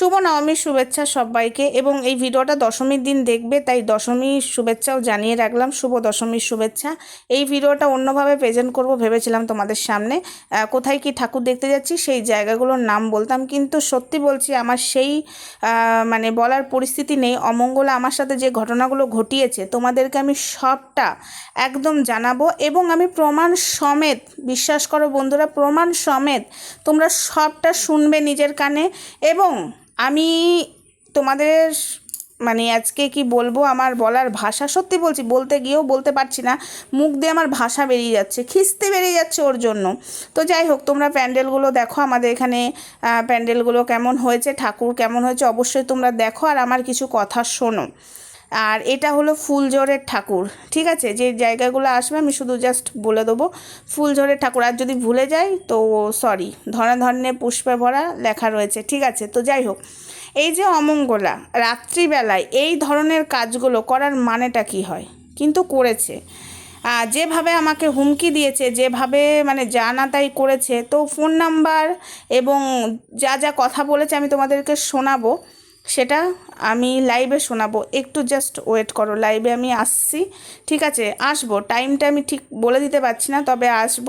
শুভ নবমীর শুভেচ্ছা সবাইকে এবং এই ভিডিওটা দশমীর দিন দেখবে, তাই দশমীর শুভেচ্ছাও জানিয়ে রাখলাম, শুভ দশমীর শুভেচ্ছা। এই ভিডিওটা অন্যভাবে প্রেজেন্ট করব ভেবেছিলাম তোমাদের সামনে। কোথায় কি ঠাকুর দেখতে যাচ্ছি সেই জায়গাগুলোর নাম বলতাম, কিন্তু সত্যি বলছি আমার সেই মানে বলার পরিস্থিতি নেই। অমঙ্গলা আমার সাথে যে ঘটনাগুলো ঘটিয়েছে, তোমাদেরকে আমি সবটা একদম জানাব এবং আমি প্রমাণ সমেত, বিশ্বাস করো বন্ধুরা, প্রমাণ সমেত তোমরা সবটা শুনবে নিজের কানে এবং আমি তোমাদের মানে আজকে কি বলব? আমার বলার ভাষা সত্যি বলছি, বলতে গিয়েও বলতে পারছি না। মুখ দিয়ে আমার ভাষা বেরিয়ে যাচ্ছে, খিস্তে বেরিয়ে যাচ্ছে ওর জন্য। তো যাই হোক, তোমরা প্যান্ডেলগুলো দেখো, আমাদের এখানে প্যান্ডেলগুলো কেমন হয়েছে, ঠাকুর কেমন হয়েছে, অবশ্যই তোমরা দেখো। আর আমার কিছু কথা শোনো। আর এটা হলো ফুলঝড়ের ঠাকুর, ঠিক আছে? যে জায়গাগুলো আসবে আমি শুধু জাস্ট বলে দেবো ফুলঝড়ের ঠাকুর। আর যদি ভুলে যাই তো সরি ধরা ধরনের পুষ্পে ভরা লেখা রয়েছে, ঠিক আছে? তো যাই হোক, এই যে অমঙ্গলা, রাত্রিবেলায় এই ধরনের কাজগুলো করার মানেটা কি হয়? কিন্তু করেছে। যেভাবে আমাকে হুমকি দিয়েছে, যেভাবে মানে যা না তাই করেছে, তো ফোন নাম্বার এবং যা যা কথা বলেছে আমি তোমাদেরকে শোনাবো। সেটা আমি লাইভে শোনাবো। একটু জাস্ট ওয়েট করো লাইভে আমি আসছি। ঠিক আছে, আসব। টাইমটা আমি ঠিক বলে দিতে পারছি না, তবে আসব।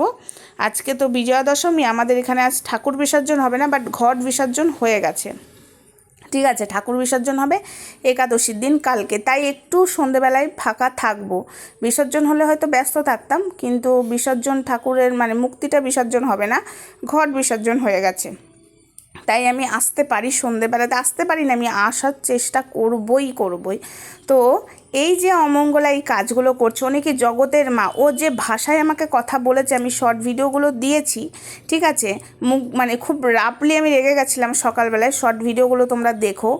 আজকে তো বিজয়া দশমী আমাদের এখানে আজ ঠাকুর বিসর্জন হবে না বাট ঘট বিসর্জন হয়ে গেছে। ঠিক আছে, ঠাকুর বিসর্জন হবে একাদশীর দিন কালকে। তাই একটু সন্ধেবেলায় ফাঁকা থাকব। বিসর্জন হলে হয়তো ব্যস্ত থাকতাম, কিন্তু বিসর্জন ঠাকুরের মানে মুক্তিটা বিসর্জন হবে না, ঘট বিসর্জন হয়ে গেছে। তাই আমি আসতে পারি সন্ধেবেলাতে। আসতে পারি না আমি আসার চেষ্টা করবই করবই। তো এই যে অমঙ্গলা এই কাজগুলো করছে অনেকে জগতের মা? ও যে ভাষায় আমাকে কথা বলেছে, আমি শর্ট ভিডিওগুলো দিয়েছি, ঠিক আছে? মুখ মানে খুব রাপলি আমি রেগে গেছিলাম সকালবেলায় শর্ট ভিডিওগুলো তোমরা দেখো।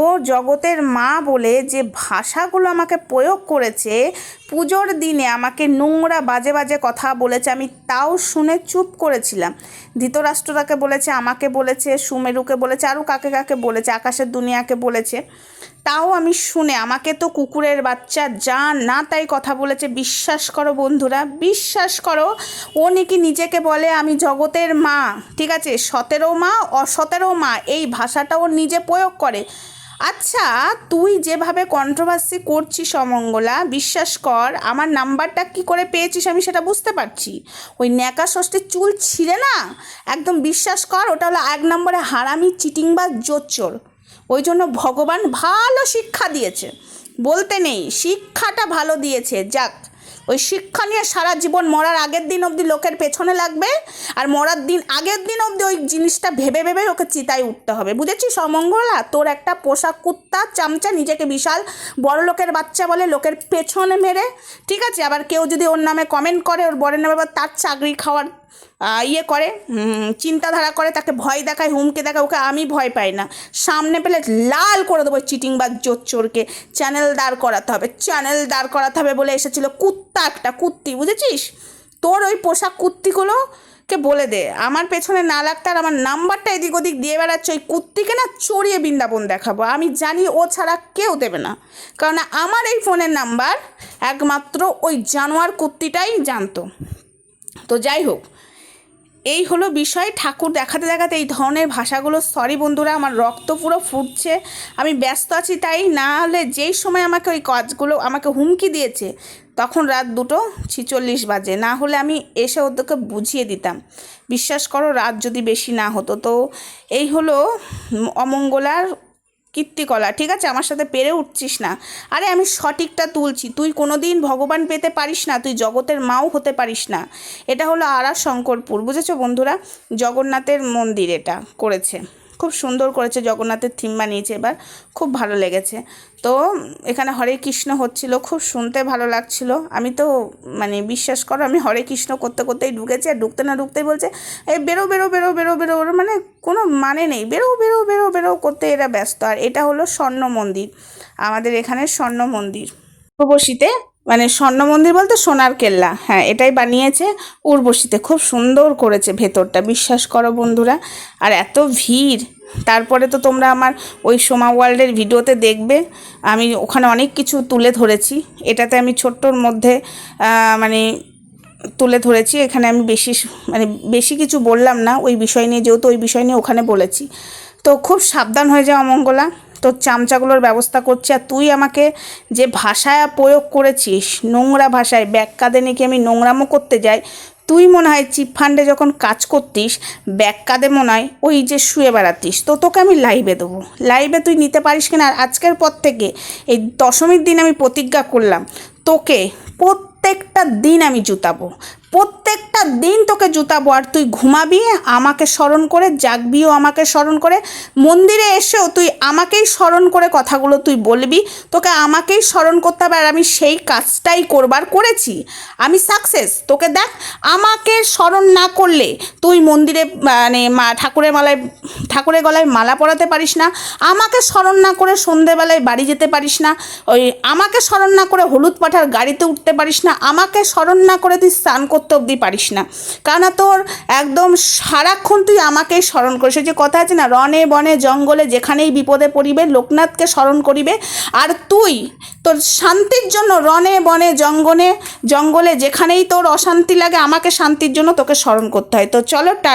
ও জগতের মা বলে যে ভাষাগুলো আমাকে প্রয়োগ করেছে, পুজোর দিনে আমাকে নোংরা বাজে বাজে কথা বলেছে, আমি তাও শুনে চুপ করেছিলাম। ধৃতরাষ্ট্রটাকে বলেছে, আমাকে বলেছে, সুমেরুকে বলেছে, আরও কাকে কাকে বলেছে, আকাশের দুনিয়াকে বলেছে। তাও আমি শুনে, আমাকে তো কুকুরের বাচ্চা যা না তাই কথা বলেছে, বিশ্বাস করো বন্ধুরা, বিশ্বাস করো। ও নাকি নিজেকে বলে, আমি জগতের মা। ঠিক আছে, সতেরো মা, অসতেরো মা, এই ভাষাটা ও নিজে প্রয়োগ করে। আচ্ছা তুই যেভাবে কন্ট্রোভার্সি করছিস অমঙ্গলা, বিশ্বাস কর, আমার নাম্বারটা কি করে পেয়েছিস আমি সেটা বুঝতে পারছি। ওই ন্যাকা ষষ্ঠীর চুল ছিঁড়ে না? একদম বিশ্বাস কর, ওটা হলো এক নম্বরে হারামি চিটিং বা জোচ্চোর। ওই জন্য ভগবান ভালো শিক্ষা দিয়েছে। বলতে নেই, শিক্ষাটা ভালো দিয়েছে। যাক, ওই শিক্ষা নিয়ে সারা জীবন মরার আগের দিন অবধি লোকের পেছনে লাগবে আর মরার দিন আগের দিন অবধি ওই জিনিসটা ভেবে ভেবে ওকে চিতায় উঠতে হবে। বুঝেছিস অমঙ্গলা? তোর একটা পোশাক কুত্তা, চামচা, নিজেকে বিশাল বড় লোকের বাচ্চা বলে লোকের পেছনে মেরে, ঠিক আছে? আবার কেউ যদি ওর নামে কমেন্ট করে, ওর বরের নামে তার চাকরি খাওয়ার ইয়ে করে চিন্তাধারা করে, তাকে ভয় দেখায়, হুমকে দেখায়, ওকে আমি ভয় পাই না। সামনে পেলে লাল করে দেবো চিটিং বা চোরকে চ্যানেল দাঁড় করাতে হবে, চ্যানেল দাঁড় করাতে হবে বলে এসেছিল কুত্তা একটা কুত্তি, বুঝেছিস? তোর ওই পোশাক কুত্তিগুলো কে বলে দে। আমার পেছনে না লাগতে আর আমার নাম্বারটা এদিক ওদিক দিয়ে বেড়াচ্ছে, ওই কুত্তিকে না চড়িয়ে বৃন্দাবন দেখাবো। আমি জানি ও ছাড়া কেউ দেবে না। কারণ আমার এই ফোনের নাম্বার একমাত্র ওই জানোয়ার কুত্তিটাই জানতো। তো যাই হোক এই হলো বিষয়। ঠাকুর দেখাতে দেখাতে এই ধরনের ভাষাগুলো সরি বন্ধুরা, আমার রক্ত পুরো ফুটছে। আমি ব্যস্ত আছি, তাই না হলে যেই সময় আমাকে ওই কাজগুলো, আমাকে হুমকি দিয়েছে, তখন রাত দুটো ছিচল্লিশ বাজে। না হলে আমি এসে ওদেরকে বুঝিয়ে দিতাম। বিশ্বাস করো, রাত যদি বেশি না হতো। তো এই হলো অমঙ্গলার কীর্তিকলা, ঠিক আছে? আমার সাথে পেরে উঠছিস না। আরে, আমি সঠিকটা তুলছি। তুই কোনো দিন ভগবান পেতে পারিস না, তুই জগতের মাও হতে পারিস না। এটা হলো আরা শঙ্করপুর, বুঝেছ বন্ধুরা? জগন্নাথের মন্দির এটা করেছে। খুব সুন্দর করেছে, জগন্নাথের থিম বানিয়েছে এবার। খুব ভালো লেগেছে। তো, এখানে হরে কৃষ্ণ হচ্ছিল, খুব শুনতে ভালো লাগছিল। আমি তো মানে বিশ্বাস করো, আমি হরে কৃষ্ণ করতে করতেই ঢুকেছি, আর ঢুকতে না ঢুকতেই বলছে বেরো বেরো বেরো বেরো বেরো বেরো। মানে কোনো মানে নেই। বেরো বেরো বেরো বেরো করতে এরা ব্যস্ত। আর এটা হলো স্বর্ণ মন্দির। আমাদের এখানে স্বর্ণ মন্দির। উর্বশীতে মানে স্বর্ণ মন্দির বলতে সোনার কেল্লা। হ্যাঁ এটাই বানিয়েছে। উর্বশীতে খুব সুন্দর করেছে ভেতরটা, বিশ্বাস করো বন্ধুরা। আর এত ভিড়। তারপরে তো তোমরা আমার ওই সোমা ওয়ার্ল্ডের ভিডিওতে দেখবে। আমি ওখানে অনেক কিছু তুলে ধরেছি। এটাতে আমি ছোট্টর মধ্যে মানে তুলে ধরেছি, এখানে আমি বেশি মানে বেশি কিছু বললাম না, ওই বিষয় নিয়ে যেহেতু ওই বিষয় নিয়ে ওখানে বলেছি। তো খুব সাবধান হয়ে যাও অমঙ্গলা তোর চামচাগুলোর ব্যবস্থা করছি। আর তুই আমাকে যে ভাষায় প্রয়োগ করেছিস, নোংরা ভাষায় ব্যাক্কাদে নাকি আমি নোংরামো করতে যাই, তুই মনে হয় চিপ ফান্ডে যখন কাজ করতিস, ব্যাক্কাদে মনে হয় ওই যে শুয়ে বেড়াতিস, তো তোকে আমি লাইভে দেবো। লাইভে তুই নিতে পারিস কিনা? আর আজকের পর থেকে এই দশমীর দিন আমি প্রতিজ্ঞা করলাম, তোকে প্রত্যেকটা দিন আমি জুতাবো। প্রত্যেকটা দিন তোকে জুতাবো আর তুই ঘুমাবি, আমাকে স্মরণ করে জাগবিও আমাকে স্মরণ করে। মন্দিরে এসেও তুই আমাকেই স্মরণ করে কথাগুলো তুই বলবি, তোকে আমাকেই স্মরণ করতে হবে, আর আমি সেই কাজটাই করবার করেছি। আমি সাকসেস তোকে দেখ, আমাকে স্মরণ না করলে তুই মন্দিরে মানে মা, ঠাকুরের মালায়, ঠাকুরের গলায় মালা পরাতে পারিস না। আমাকে স্মরণ না করে সন্ধেবেলায় বাড়ি যেতে পারিস না। ওই, আমাকে স্মরণ না করে হলুদ পাঠার গাড়িতে উঠতে পারিস না। আমাকে স্মরণ না করে তুই স্নান করতে অবধি পারিস না। কারণ তোর একদম সারাক্ষণ তুই আমাকে স্মরণ করিস। যে কথা আছে না রনে বনে জঙ্গলে যেখানেই বিপদে পড়িবে, লোকনাথকে স্মরণ করিবে। আর তুই তোর শান্তির জন্য রনে বনে জঙ্গলে জঙ্গলে যেখানেই তোর অশান্তি লাগে, আমাকে শান্তির জন্য তোকে স্মরণ করতে হয়। তো চলো টা